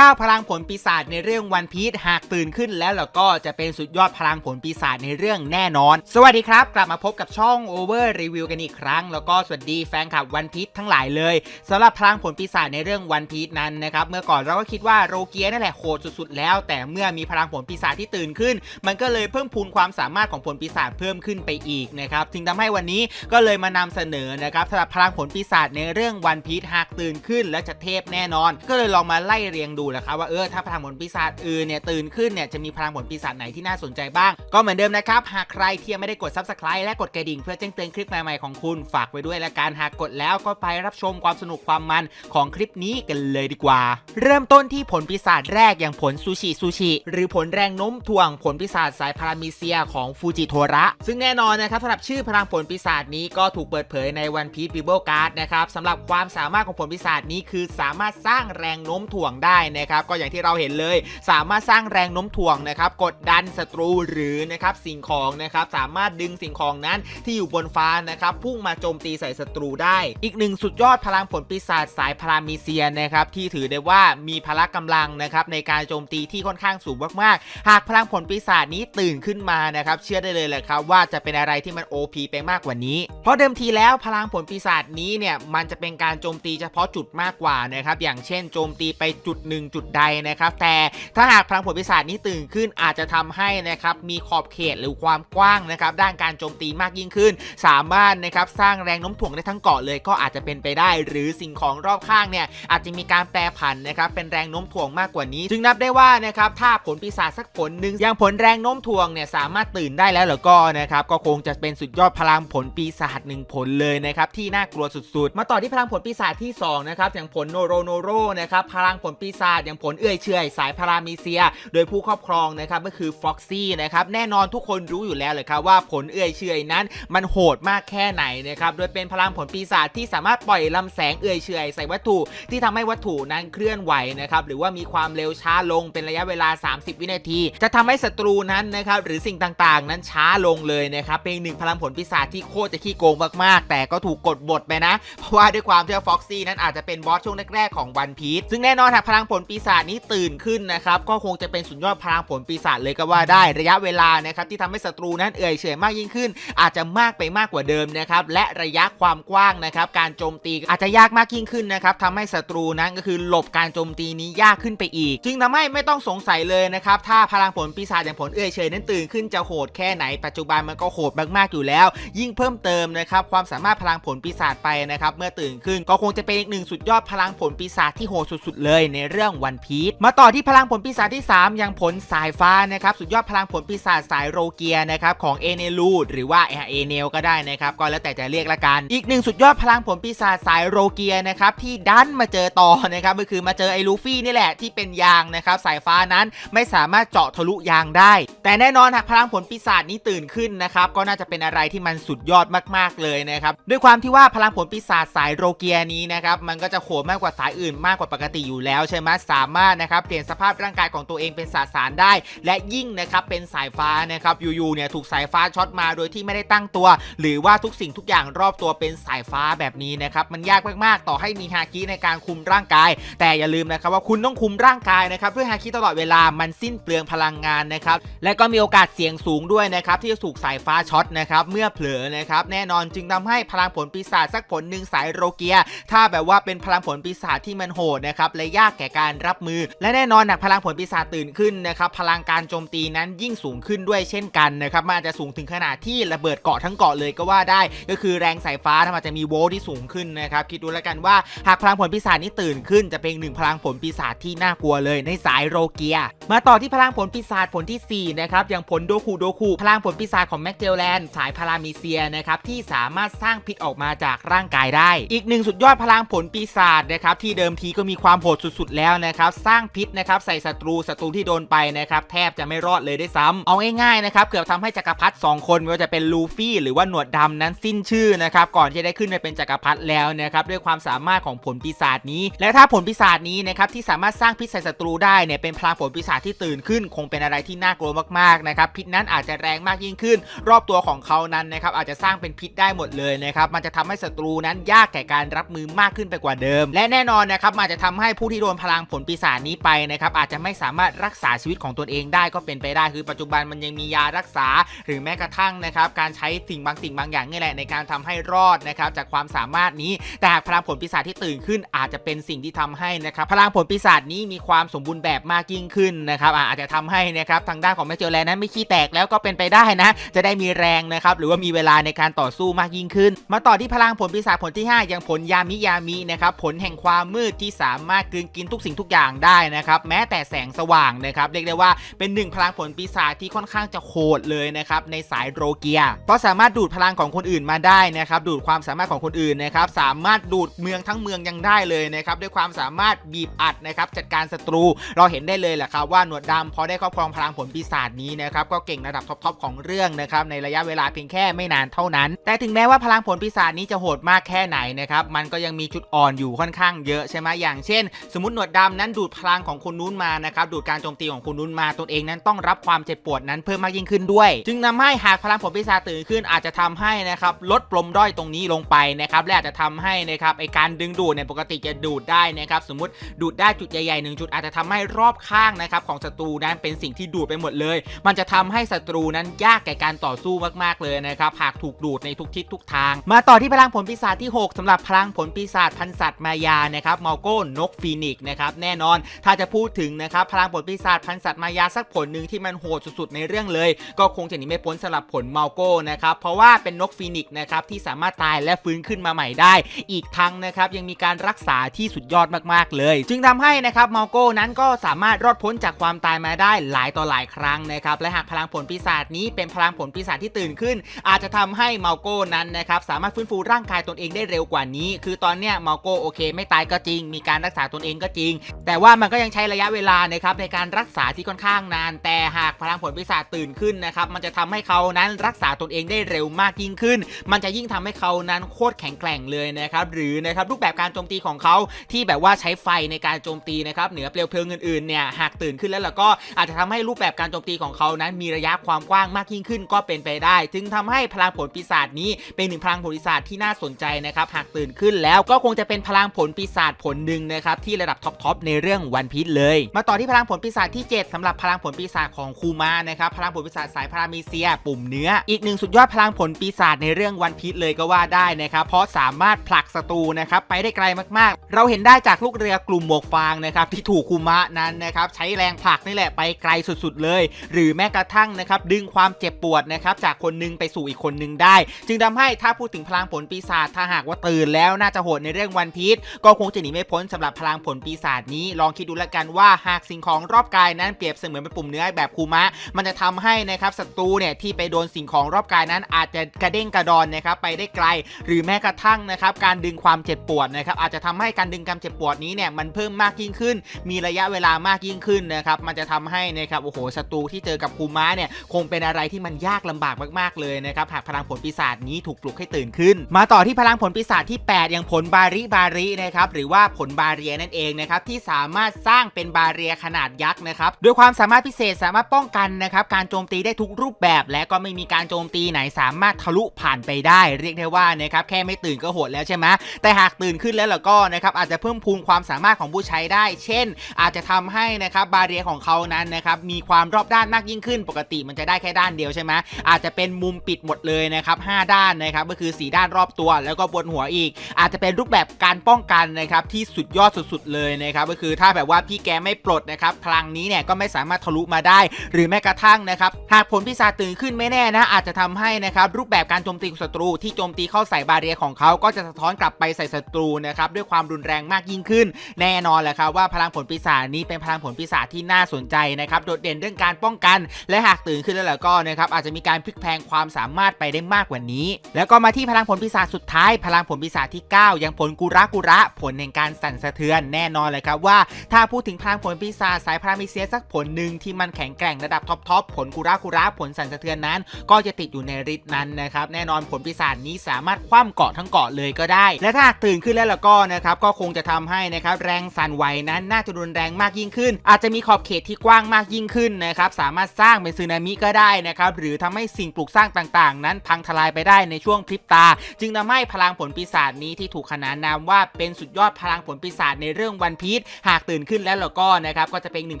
9 พลังผลปีศาจในเรื่องวันพีชหากตื่นขึ้นแล้วเราก็จะเป็นสุดยอดพลังผลปีศาจในเรื่องแน่นอน สวัสดีครับ กลับมาพบกับช่อง Over Review กันอีกครั้ง แล้วก็สวัสดีแฟนคลับวันพีชทั้งหลายเลยสำหรับพลังผลปีศาจในเรื่องวันพีชนั้นนะครับเมื่อก่อนเราก็คิดว่าโรเกียนั่นแหละโหดสุดๆ แล้ว แต่เมื่อมีพลังผลปีศาจที่ตื่นขึ้น มันก็เลยเพิ่มพูนความสามารถของผลปีศาจเพิ่มขึ้นไปอีกนะครับจึงทำให้วันนี้ก็เลยมานำเสนอนะครับสำหรับพลังผลปีศาจในเรื่องวันพีชหากตื่นขึ้น แล้วจะเทพแน่นอน ก็เลยลองมาไล่เรียงดูแหละครับว่าเออถ้าพลังผลปีศาจอื่นเนี่ยตื่นขึ้นเนี่ยจะมีพลังผลปีศาจไหนที่น่าสนใจบ้าง ก็เหมือนเดิมนะครับ หากใครที่ยังไม่ได้กด subscribe และกดกระดิ่งเพื่อแจ้งเตือนคลิปใหม่ๆของคุณฝากไว้ด้วยและกันหากกดแล้วก็ไปรับชมความสนุกความมันของคลิปนี้กันเลยดีกว่า เริ่มต้นที่ผลปีศาจแรกอย่างผลซูชิซูชิ หรือผลแรงโน้มถ่วงผลปีศาจสายพารามิเซียของฟูจิโทระ ซึ่งแน่นอนนะครับสำหรับชื่อพลังผลปีศาจนี้ก็ถูกเปิดเผยในวันพี e บิเบิลการ์ดนะครับสำหรับความสามารถของผลปีศาจนี้คือสามารถสร้างแรงโน้มถ่วงได้นะครับก็อย่างที่เราเห็นเลย สามารถสร้างแรงโน้มถ่วงนะครับกดดันศัตรูหรือนะครับสิ่งของนะครับสามารถดึงสิ่งของนั้นที่อยู่บนฟ้านะครับพุ่งมาโจมตีใส่ศัตรูได้ อีกหนึ่งสุดยอดพลังผลปีศาจสายพารามิเซียนะครับที่ถือได้ว่ามีพละกำลังนะครับในการโจมตีที่ค่อนข้างสูงมากๆ หากพลังผลปีศาจนี้ตื่นขึ้นมานะครับเชื่อได้เลยแหละครับว่าจะเป็นอะไรที่มัน OP ไปมากกว่านี้ เพราะเดิมทีแล้วพลังผลปีศาจนี้เนี่ยมันจะเป็นการโจมตีเฉพาะจุดมากกว่านะครับอย่างเช่นโจมตีไปจุดหนึ่งจุดใดนะครับ แต่ถ้าหากพลังผลปีศาจนี้ตื่นขึ้นอาจจะทำให้นะครับมีขอบเขตหรือความกว้างนะครับด้านการโจมตีมากยิ่งขึ้น สามารถนะครับสร้างแรงโน้มถ่วงได้ทั้งเกาะเลยก็อาจจะเป็นไปได้ หรือสิ่งของรอบข้างเนี่ยอาจจะมีการแปรผันนะครับเป็นแรงโน้มถ่วงมากกว่านี้ จึงนับได้ว่านะครับถ้าผลปีศาจสักผลหนึ่งอย่างผลแรงโน้มถ่วงเนี่ยสามารถตื่นได้แล้วแล้วก็นะครับก็คงจะเป็นสุดยอดพลังผลปีศาจหนึ่งผลเลยนะครับที่น่ากลัวสุดๆ มาต่อที่พลังผลปีศาจที่สองนะครับอย่างผลโนโรโนโรนะครับพลังผลปีศาจอย่างผลเอื่อยเฉยสายพารามิเซีย โดยผู้ครอบครองนะครับก็คือฟ็อกซี่นะครับแน่นอนทุกคนรู้อยู่แล้วเลยครับว่าผลเอื่อยเฉยนั้นมันโหดมากแค่ไหนนะครับโดยเป็นพลังผลปีศาจที่สามารถปล่อยลำแสงเอื่อยเฉยใส่วัตถุที่ทำให้วัตถุนั้นเคลื่อนไหวนะครับหรือว่ามีความเร็วช้าลงเป็นระยะเวลา 30 วินาที จะทำให้ศัตรูนั้นนะครับหรือสิ่งต่างๆ นั้นช้าลงเลยนะครับเป็นหนึ่งพลังผลปีศาจที่โคตรจะขี้โกงมากๆ แต่ก็ถูกกดบทไปนะ เพราะว่าด้วยความที่ฟ็อกซี่นั้นอาจจะเป็นบอสช่วงแรกๆของวันพีซซึ่งแน่นอนหากพลังผลปีศาจนี้ตื่นขึ้นนะครับก็คงจะเป็นสุดยอดพลังผลปีศาจเลยก็ว่าได้ระยะเวลานะครับที่ทำให้ศัตรูนั้นเอื่อยเฉยมากยิ่งขึ้น อาจจะมากไปมากกว่าเดิมนะครับและระยะความกว้างนะครับการโจมตีอาจจะยากมากยิ่งขึ้นนะครับทำให้ศัตรูนั้นก็คือหลบการโจมตีนี้ยากขึ้นไปอีก จึงทำให้ไม่ต้องสงสัยเลยนะครับถ้าพลังผลปีศาจอย่างผลเอื่อยเฉยนั้นตื่นขึ้นจะโหดแค่ไหนปัจจุบันมันก็โหดมากๆอยู่แล้ว ยิ่งเพิ่มเติมนะครับความสามารถพลังผลปีศาจไปนะครับเมื่อตื่นขึ้นก็คงจะเป็นอีกหนึ่งสุดยอดพลังผลปีศาจที่โหดสุด ๆ เลยในเรื่องวันพีชมาต่อที่พลังผลปีศาจที่ 3 อย่างผลสายฟ้านะครับสุดยอดพลังผลปีศาจสายโรเกียนะครับของเอเนลูหรือว่าเอเนลก็ได้นะครับก็แล้วแต่จะเรียกละกัน อีกหนึ่งสุดยอดพลังผลปีศาจสายโรเกียนะครับที่ดันมาเจอต่อนะครับก็คือมาเจอไอ้ลูฟี่นี่แหละที่เป็นยางนะครับสายฟ้านั้นไม่สามารถเจาะทะลุยางได้ แต่แน่นอนหากพลังผลปีศาจนี้ตื่นขึ้นนะครับก็น่าจะเป็นอะไรที่มันสุดยอดมากๆเลยนะครับด้วยความที่ว่าพลังผลปีศาจสายโรเกียนี้นะครับมันก็จะโหดมากกว่าสายอื่นมากกว่าปกติอยู่แล้วใช่ไหมสามารถนะครับเปลี่ยนสภาพร่างกายของตัวเองเป็นสสารได้ และยิ่งนะครับเป็นสายฟ้านะครับอยู่ๆเนี่ยถูกสายฟ้าช็อตมาโดยที่ไม่ได้ตั้งตัว หรือว่าทุกสิ่งทุกอย่างรอบตัวเป็นสายฟ้าแบบนี้นะครับมันยากมากๆ ต่อให้มีฮาคิในการคุมร่างกาย แต่อย่าลืมนะครับว่าคุณต้องคุมร่างกายนะครับด้วยฮาคิตลอดเวลามันสิ้นเปลืองพลังงานนะครับและก็มีโอกาสเสี่ยงสูงด้วยนะครับที่จะถูกสายฟ้าช็อตนะครับเมื่อเผลอนะครับแน่นอนจึงทำให้พลังผลปีศาจสักผลหนึ่งสายโรเกีย ถ้าแบบว่าเป็นพลังผลปีศาจที่มันโหดนะครับและยากแก่การรับมือ และแน่นอนหากพลังผลปีศาจตื่นขึ้นนะครับพลังการโจมตีนั้นยิ่งสูงขึ้นด้วยเช่นกันนะครับมันอาจจะสูงถึงขนาดที่ระเบิดเกาะทั้งเกาะเลยก็ว่าได้ ก็คือแรงสายฟ้าถ้ามันจะมีโวลต์ที่สูงขึ้นนะครับคิดดูแล้วกันว่าหากพลังผลปีศาจนี้ตื่นขึ้นจะเป็นหนึ่งพลังผลปีศาจที่น่ากลัวเลยในสายโรเกีย มาต่อที่พลังผลปีศาจผลที่4นะครับอย่างผลโดคูโดคูพลังผลปีศาจของแม็กเจลแลนด์สายพารามิเซียนะครับที่สามารถสร้างพิษออกมาจากร่างกายได้ อีกหนึ่งสุดยอดพลังผลปีศาจนะครับที่เดิมทีก็มีความโหดสุดๆแล้วนะครับสร้างพิษนะครับใส่ศัตรูศัตรูที่โดนไปนะครับแทบจะไม่รอดเลยได้ซ้ำเอาง่ายๆนะครับเกือบทำให้จักรพรรดิ2คนไม่ว่าจะเป็นลูฟี่หรือว่าหนวดดำนั้นสิ้นชื่อนะครับก่อนที่จะได้ขึ้นไปเป็นจักรพรรดิแล้วนะครับด้วยความสามารถของผลปีศาจนี้ และถ้าผลปีศาจนี้นะครับที่สามารถสร้างพิษใส่ศัตรูได้เนี่ยเป็นพลังผลปีศาจที่ตื่นขึ้น คงเป็นอะไรที่น่ากลัวมากๆนะครับพิษนั้นอาจจะแรงมากยิ่งขึ้น รอบตัวของเขานั้นนะครับอาจจะสร้างเป็นพิษได้หมดเลยนะครับมันจะทำให้ศัตรูนั้นยากแก่การรับมือมากขึ้นไปกว่าเดิม และแน่นอนนะครับมันจะทำให้ผู้ที่โดนพลังผลปีศาจนี้ไปนะครับอาจจะไม่สามารถรักษาชีวิตของตนเองได้ก็เป็นไปได้คือปัจจุบันมันยังมียารักษา หรือแม้กระทั่งนะครับการใช้สิ่งบางสิ่งบางอย่างนี่แหละในการทำให้รอดนะครับจากความสามารถนี้ แต่หากพลังผลปีศาจที่ตื่นขึ้น อาจจะเป็นสิ่งที่ทำให้นะครับพลังผลปีศาจนี้มีความสมบูรณ์แบบมากยิ่งขึ้นนะครับอาจจะทำให้นะครับทางด้านของแมเจอร์แลนนั้นไม่ขี้แตกแล้วก็เป็นไปได้นะ จะได้มีแรงนะครับหรือว่ามีเวลาในการต่อสู้มากยิ่งขึ้น มาต่อที่พลังผลปีศาจผลที่ 5 อย่างผลยามิยามินะครับผลแห่งความมืดที่สามารถกลืนกินทุกสิ่งทุกอย่างได้นะครับ แม้แต่แสงสว่างนะครับ เรียกได้ว่าเป็นหนึ่งพลังผลปีศาจที่ค่อนข้างจะโหดเลยนะครับในสายโรเกีย เพราะสามารถดูดพลังของคนอื่นมาได้นะครับ ดูดความสามารถของคนอื่นนะครับ สามารถดูดเมืองทั้งเมืองยังได้เลยนะครับ ด้วยความสามารถบีบอัดนะครับ จัดการศัตรู เราเห็นได้เลยแหละครับว่าหนวดดำพอได้ครอบครองพลังผลปีศาจนี้นะครับ ก็เก่งระดับท็อปๆของเรื่องนะครับในระยะเวลาเพียงแค่ไม่นานเท่านั้น แต่ถึงแม้ว่าพลังผลปีศาจนี้จะโหดมากแค่ไหนนะครับ มันก็ยังมีจุดอ่อนอยู่ค่อนข้างเยอะใช่ไหมอย่างเช่น สมมติหนวดดำนั้นดูดพลังของคนนู้นมานะครับดูดการโจมตีของคนนู้นมาตนเองนั้นต้องรับความเจ็บปวดนั้นเพิ่มมากยิ่งขึ้นด้วย จึงนำให้หากพลังผลปีศาจตื่นขึ้นอาจจะทำให้นะครับลดปลมด้อยตรงนี้ลงไปนะครับและอาจจะทำให้นะครับไอการดึงดูดเนี่ยปกติจะดูดได้นะครับสมมติดูดได้จุดใหญ่ๆหนึ่งจุดอาจจะทำให้รอบข้างนะครับของศัตรูนั้นเป็นสิ่งที่ดูดไปหมดเลย มันจะทำให้ศัตรูนั้นยากแก่การต่อสู้มากๆเลยนะครับหากถูกดูดในทุกทิศทุกทาง มาต่อที่พลังผลปีศาจที่ 6สำหรับพลังผลปีศาจพันสัตว์มายานะครับมาโก้นกฟีนิกซ์นะครับแน่นอน ถ้าจะพูดถึงนะครับพลังผลปีศาจพันสัตว์มายาสักผลหนึ่งที่มันโหดสุดๆในเรื่องเลย ก็คงจะหนีไม่พ้นสลับผลเมาโก้นะครับเพราะว่าเป็นนกฟีนิกซ์นะครับที่สามารถตายและฟื้นขึ้นมาใหม่ได้ อีกทั้งนะครับยังมีการรักษาที่สุดยอดมากๆเลย จึงทำให้นะครับเมาโก้นั้นก็สามารถรอดพ้นจากความตายมาได้หลายต่อหลายครั้งนะครับและหากพลังผลปีศาจนี้เป็นพลังผลปีศาจที่ตื่นขึ้น อาจจะทำให้เมาโก้นั้นนะครับสามารถฟื้นฟูร่างกายตนเองได้เร็วกว่านี้ คือตอนเนี้ยเมาโก้โอเค ไม่ตายก็จริง มีการรักษาตนเองก็จริงแต่ว่ามันก็ยังใช้ระยะเวลานะครับในการรักษาที่ค่อนข้างนาน แต่หากพลังผลปีศาจตื่นขึ้นนะครับมันจะทำให้เขานั้นรักษาตนเองได้เร็วมากยิ่งขึ้น มันจะยิ่งทำให้เขานั้นโคตรแข็งแกร่งเลยนะครับหรือนะครับรูปแบบการโจมตีของเขาที่แบบว่าใช้ไฟในการโจมตีนะครับเหนือเปลวเพลิงอื่นๆเนี่ยหากตื่นขึ้นแล้วแล้วก็อาจจะทำให้รูปแบบการโจมตีของเขานั้นมีระยะความกว้างมากยิ่งขึ้นก็เป็นไปได้ จึงทำให้พลังผลปีศาจนี้เป็นหนึ่งพลังผลปีศาจที่น่าสนใจนะครับหากตื่นขึ้นแล้วก็คงจะเป็นพลังผลปีศาจผลหนึ่งนะครับที่ระดับท็อปๆในเรื่องวันพีชเลย มาต่อที่พลังผลปีศาจที่ 7สำหรับพลังผลปีศาจของคูมานะครับพลังผลปีศาจสายพารามีเซีย ปุ่มเนื้อ อีกหนึ่งสุดยอดพลังผลปีศาจในเรื่องวันพีชเลยก็ว่าได้นะครับเพราะสามารถผลักศัตรูนะครับไปได้ไกลมากๆ เราเห็นได้จากลูกเรือกลุ่มหมวกฟางนะครับที่ถูกคูมะนั้นนะครับใช้แรงผลักนี่แหละไปไกลสุดๆเลย หรือแม้กระทั่งนะครับดึงความเจ็บปวดนะครับจากคนหนึงไปสู่อีกคนหนึงได้ จึงทำให้ถ้าพูดถึงพลังผลปีศาจถ้าหากว่าตื่นแล้วน่าจะโหดในเรื่องวันพีชก็คงจะหนีไม่พ้นสำหรับพลังผลปีศาจนี้ ลองคิดดูละกันว่าหากสิ่งของรอบกายนั้นเปรียบเสมือนเป็นปุ่มเนื้อแบบคูมะ มันจะทำให้นะครับศัตรูเนี่ยที่ไปโดนสิ่งของรอบกายนั้นอาจจะกระเด้งกระดอนนะครับไปได้ไกล หรือแม้กระทั่งนะครับการดึงความเจ็บปวดนะครับอาจจะทำให้การดึงความเจ็บปวดนี้เนี่ยมันเพิ่มมากยิ่งขึ้น มีระยะเวลามากยิ่งขึ้นนะครับมันจะทำให้นะครับโอ้โหศัตรูที่เจอกับคูมะเนี่ยคงเป็นอะไรที่มันยากลำบากมากๆเลยนะครับหากพลังผลปีศาจนี้ถูกปลุกให้ตื่นขึ้น มาต่อที่พลังผลปีศาจที่ 8 อย่างผลบาริบารินะครับหรือว่าผลบาเรียนั่นเองนะครับที่สามารถสร้างเป็นบาเรียขนาดยักษ์นะครับด้วยความสามารถพิเศษสามารถป้องกันนะครับการโจมตีได้ทุกรูปแบบ และก็ไม่มีการโจมตีไหนสามารถทะลุผ่านไปได้ เรียกได้ว่านะครับแค่ไม่ตื่นก็โหดแล้วใช่ไหมแต่หากตื่นขึ้นแล้วล่ะก็นะครับอาจจะเพิ่มพูนความสามารถของผู้ใช้ได้ เช่น อาจจะทำให้นะครับบาเรียของเขานั้นนะครับมีความรอบด้านมากยิ่งขึ้น ปกติมันจะได้แค่ด้านเดียวใช่ไหมอาจจะเป็นมุมปิดหมดเลยนะครับ5ด้านนะครับก็คือ 4 ด้านรอบตัว แล้วก็บนหัวอีก อาจจะเป็นรูปแบบการป้องกันนะครับที่สุดยอดสุดๆเลยนะครับก็คือถ้าแบบว่าพี่แกไม่ปลดนะครับพลังนี้เนี่ยก็ไม่สามารถทะลุมาได้ หรือแม้กระทั่งนะครับหากผลพิศาจตื่นขึ้นไม่แน่นะอาจจะทำให้นะครับรูปแบบการโจมตีของศัตรูที่โจมตีเข้าใส่บาเรียของเขาก็จะสะท้อนกลับไปใส่ศัตรูนะครับด้วยความรุนแรงมากยิ่งขึ้น แน่นอนแหละครับว่าพลังผลปีศาจนี้เป็นพลังผลปีศาจที่น่าสนใจนะครับโดดเด่นเรื่องการป้องกัน และหากตื่นขึ้นแล้วล่ะก็นะครับอาจจะมีการพลิกแพลงความสามารถไปได้มากกว่านี้ แล้วก็มาที่พลังผลปีศาจสุดท้าย พลังผลปีศาจที่9อย่างผลกุระกุระผลแห่งการสั่นสะเทือนแน่นอนเลยครับว่าถ้าพูดถึงพลังผลปีศาจสายพารามิเซียสักผลหนึ่งที่มันแข็งแกร่งระดับท็อปทอปผลกุระกุระผลสั่นสะเทือนนั้น ก็จะติดอยู่ในฤทธิ์นั้นนะครับแน่นอนผลปีศาจนี้สามารถคว่ำเกาะทั้งเกาะเลยก็ได้ และถ้าตื่นขึ้นแล้วล่ะก็นะครับก็คงจะทำให้นะครับแรงสั่นไหวนั้นน่าจะรุนแรงมากยิ่งขึ้น อาจจะมีขอบเขตที่กว้างมากยิ่งขึ้นนะครับสามารถสร้างเป็นสึนามิก็ได้นะครับหรือทำให้สิ่งปลูกสร้างต่างๆ นั้นพังทลายไปได้ในช่วงพริบตา จึงทำให้พลังผลปีศาจนี้ที่ถูกขนานนามว่าเป็นสุดยอดพลังผลปีศาจในเรื่องวันพีชหากตื่นขึ้นแล้วเราก็นะครับก็จะเป็นหนึ่ง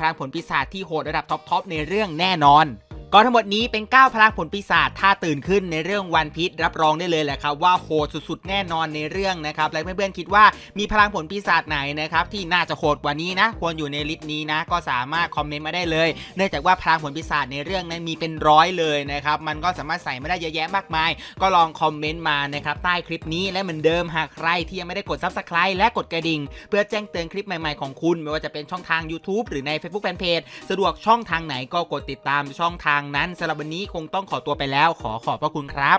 พลังผลปีศาจที่โหดระดับท็อปๆในเรื่องแน่นอน ก็ทั้งหมดนี้เป็น 9 พลังผลปีศาจถ้าตื่นขึ้นในเรื่องวันพีชรับรองได้เลยแหละครับว่าโหดสุดๆ แน่นอนในเรื่องนะครับและเพื่อนๆคิดว่ามีพลังผลปีศาจไหนนะครับที่น่าจะโหดกว่านี้นะ ควรอยู่ในลิสต์นี้นะ ก็สามารถคอมเมนต์มาได้เลย เนื่องจากว่าพลังผลปีศาจในเรื่องนั้นมีเป็นร้อยเลยนะครับมันก็สามารถใส่ไม่ได้เยอะแยะมากมาย ก็ลองคอมเมนต์มานะครับใต้คลิปนี้และเหมือนเดิมหากใครที่ยังไม่ได้กด subscribe และกดกระดิ่ง เพื่อแจ้งเตือนคลิปใหม่ๆของคุณ ไม่ว่าจะเป็นช่องทาง YouTube หรือใน Facebook Fanpage สะดวกช่องทางไหนก็กดติดตามช่องทาังนั้นสำหรับวันนี้คงต้องขอตัวไปแล้วขอขอบพระคุณครับ